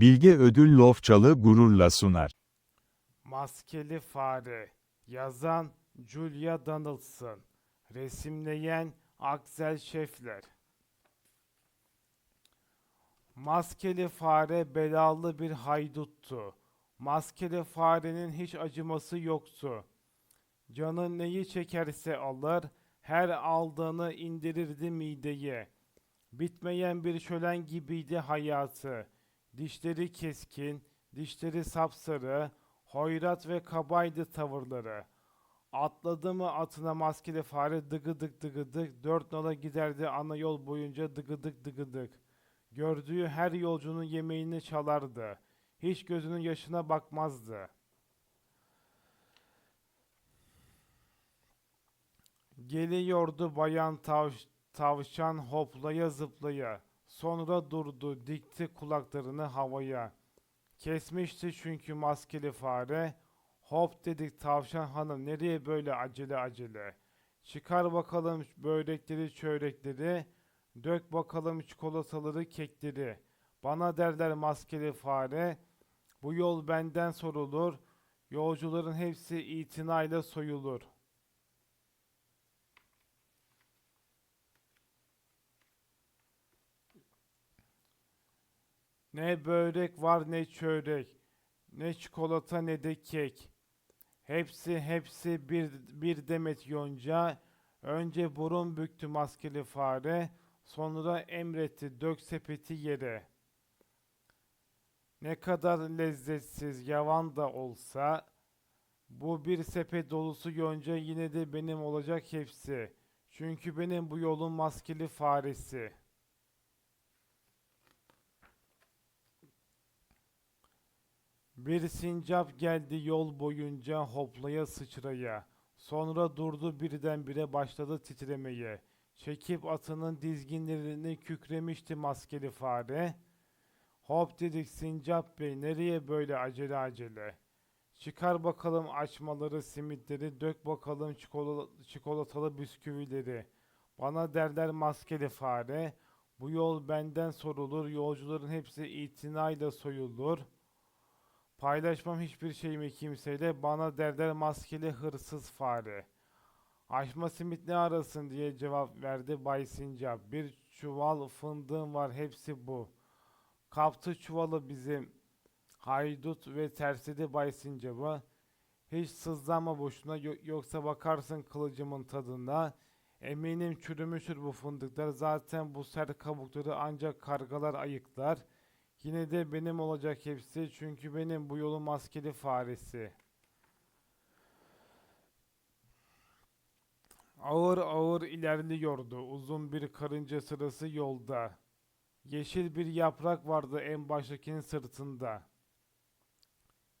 Bilge Ödül Lofçalı gururla sunar. Maskeli Fare Yazan Julia Donaldson Resimleyen Axel Scheffler Maskeli fare belalı bir hayduttu. Maskeli farenin hiç acıması yoktu. Canı neyi çekerse alır, her aldığını indirirdi mideye. Bitmeyen bir şölen gibiydi hayatı. Dişleri keskin, dişleri sapsarı, hoyrat ve kabaydı tavırları. Atladı mı atına maskeli fare dıgıdık dıgıdık, dört nala giderdi ana yol boyunca dıgıdık dıgıdık. Gördüğü her yolcunun yemeğini çalardı. Hiç gözünün yaşına bakmazdı. Geliyordu bayan tav- tavşan hoplaya zıplaya. Sonra durdu, dikti kulaklarını havaya. Kesmişti çünkü maskeli fare. Hop dedik tavşan hanım nereye böyle acele acele? Çıkar bakalım börekleri çörekleri. Dök bakalım çikolataları kekleri. Bana derler maskeli fare. Bu yol benden sorulur. Yolcuların hepsi itinayla soyulur. Ne börek var ne çörek. Ne çikolata ne de kek. Hepsi hepsi bir, bir demet yonca. Önce burun büktü maskeli fare. Sonra emretti dök sepeti yere. Ne kadar lezzetsiz yavan da olsa bu bir sepet dolusu yonca yine de benim olacak hepsi. Çünkü benim bu yolun maskeli faresi. Bir sincap geldi yol boyunca hoplaya sıçraya. Sonra durdu birdenbire başladı titremeye. Çekip atının dizginlerini kükremişti maskeli fare. Hop dedik Sincap Bey nereye böyle acele acele? Çıkar bakalım açmaları simitleri dök bakalım çikola- çikolatalı bisküvileri. Bana derler maskeli fare. Bu yol benden sorulur yolcuların hepsi itinayla soyulur. Paylaşmam hiçbir şeyimi kimseyle bana derler maskeli hırsız fare. Açma simit ne arasın diye cevap verdi Bay Sincap. Bir çuval fındığım var hepsi bu. Kaptı çuvalı bizim haydut ve tersidi Bay Sincap'a. Hiç sızlanma boşuna yo- yoksa bakarsın kılıcımın tadına. Eminim çürümüştür bu fındıklar. Zaten bu sert kabukları ancak kargalar ayıklar. Yine de benim olacak hepsi çünkü benim bu yolun maskeli faresi. Ağır ağır ilerliyordu uzun bir karınca sırası yolda. Yeşil bir yaprak vardı en baştakinin sırtında.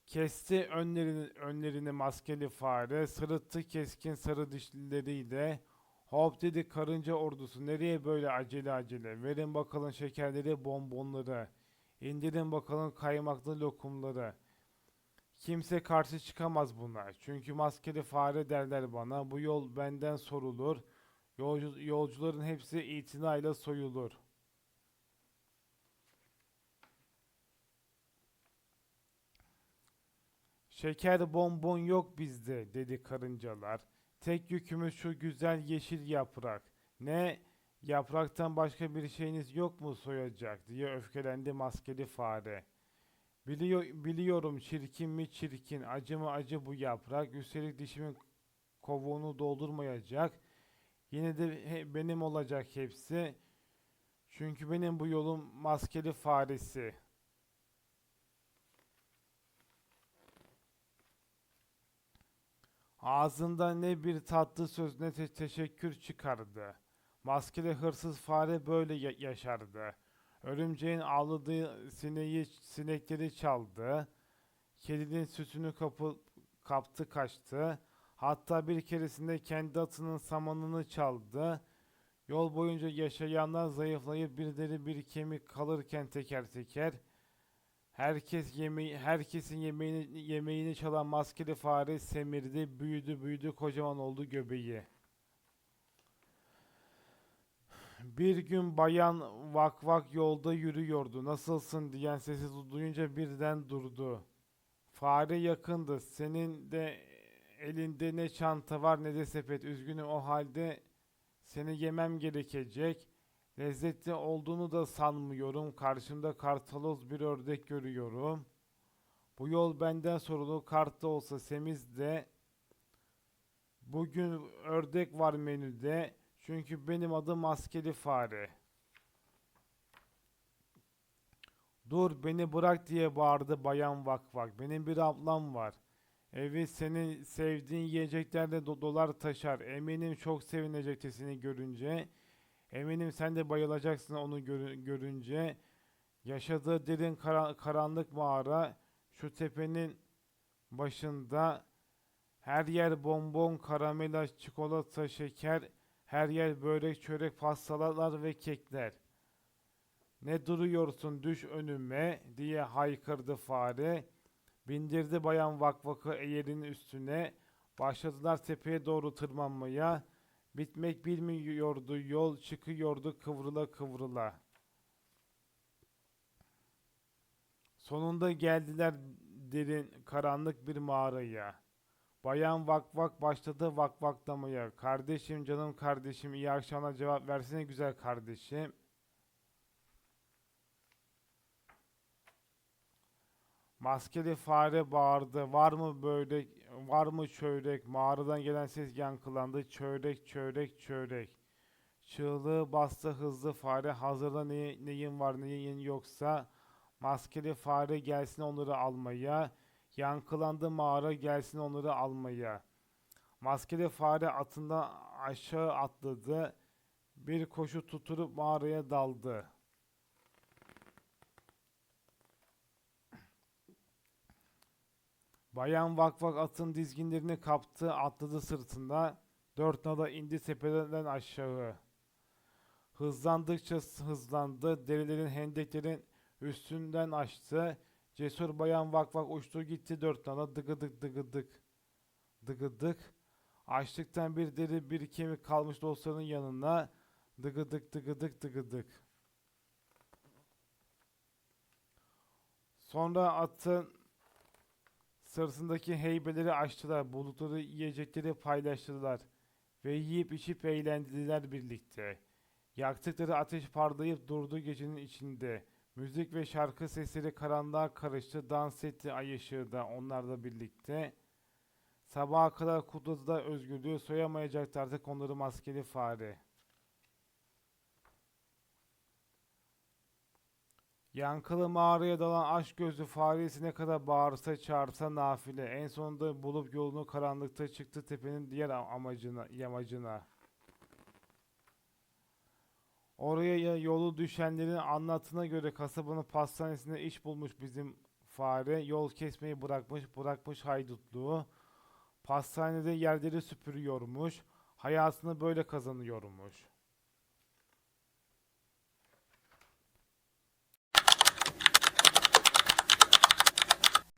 Kesti önlerini, önlerini maskeli fare, sırıttı keskin sarı dişlileriyle. Hop dedi karınca ordusu nereye böyle acele acele? Verin bakalım şekerleri bonbonları. İndirin bakalım kaymaklı lokumları. Kimse karşı çıkamaz buna. Çünkü maskeli fare derler bana. Bu yol benden sorulur. Yolcu, yolcuların hepsi itinayla soyulur. Şeker bonbon yok bizde dedi karıncalar. Tek yükümüz şu güzel yeşil yaprak. Ne yapraktan başka bir şeyiniz yok mu soyacak diye öfkelendi maskeli fare. Biliyor, biliyorum çirkin mi çirkin, acı mı acı bu yaprak. Üstelik dişimin kovuğunu doldurmayacak. Yine de he- benim olacak hepsi. Çünkü benim bu yolun maskeli faresi. Ağzında ne bir tatlı söz ne te- teşekkür çıkardı. Maskeli hırsız fare böyle ya- yaşardı. Örümceğin avladığı sineği, sinekleri çaldı. Kedinin sütünü kapı, kaptı kaçtı. Hatta bir keresinde kendi atının samanını çaldı. Yol boyunca yaşayanlar zayıflayıp bir deri bir kemik kalırken teker teker herkes yemeği herkesin yemeğini yemeğini çalan maskeli fare semirdi, büyüdü, büyüdü, kocaman oldu göbeği. Bir gün bayan vak vak yolda yürüyordu. Nasılsın diyen sesi duyunca birden durdu. Fare yakındı. Senin de elinde ne çanta var ne de sepet. Üzgünüm o halde seni yemem gerekecek. Lezzetli olduğunu da sanmıyorum. Karşımda kartaloz bir ördek görüyorum. Bu yol benden sorulu. Kart da olsa semiz de. Bugün ördek var menüde. Çünkü benim adım maskeli fare. Dur beni bırak diye bağırdı bayan vak vak. Benim bir ablam var. Evi senin sevdiğin yiyeceklerle do- dolar taşar. Eminim çok sevinecektir seni görünce. Eminim sen de bayılacaksın onu görü- görünce. Yaşadığı derin kara- karanlık mağara şu tepenin başında her yer bonbon, karamela, çikolata, şeker, her yer börek, çörek, pastalar ve kekler. Ne duruyorsun düş önüme diye haykırdı fare. Bindirdi bayan vakvakı eğerin üstüne. Başladılar tepeye doğru tırmanmaya. Bitmek bilmiyordu yol çıkıyordu kıvrıla kıvrıla. Sonunda geldiler derin karanlık bir mağaraya. Bayan vak vak başladı vak vaklamaya. Kardeşim canım kardeşim iyi akşamlar cevap versene güzel kardeşim. Maskeli fare bağırdı. Var mı böyle, var mı çörek? Mağaradan gelen ses yankılandı. Çörek, çörek, çörek. Çığlığı bastı hızlı fare. Hazırda ne, neyin var neyin yoksa. Maskeli fare gelsin onları almaya. Yankılandı mağara gelsin onları almaya. Maskeli fare atından aşağı atladı. Bir koşu tuturup mağaraya daldı. Bayan vak vak atın dizginlerini kaptı, atladı sırtında. Dört nala indi tepeden aşağı. Hızlandıkça hızlandı, derilerin hendeklerin üstünden açtı. Cesur bayan vak vak uçtu gitti dört nala dıgıdık dıgıdık. Dıgıdık. Açlıktan bir deri bir kemik kalmış dostlarının yanına. Dıgıdık dıgıdık dıgıdık. Sonra atın sırtındaki heybeleri açtılar. Buldukları yiyecekleri paylaştılar. Ve yiyip içip eğlendiler birlikte. Yaktıkları ateş parlayıp durdu gecenin içinde. Müzik ve şarkı sesleri karanlığa karıştı. Dans etti ay ışığında onlarla birlikte. Sabaha kadar kutladılar özgürlüğü. Soyamayacaktı artık onları maskeli fare. Yankılı mağaraya dalan aşk gözlü faresi ne kadar bağırsa çağırsa nafile. En sonunda bulup yolunu karanlıkta çıktı tepenin diğer amacına, yamacına. Oraya ya- yolu düşenlerin anlatına göre kasabanın pastanesinde iş bulmuş bizim fare. Yol kesmeyi bırakmış, bırakmış haydutluğu. Pastanede yerleri süpürüyormuş. Hayatını böyle kazanıyormuş.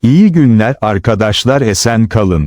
İyi günler arkadaşlar esen kalın.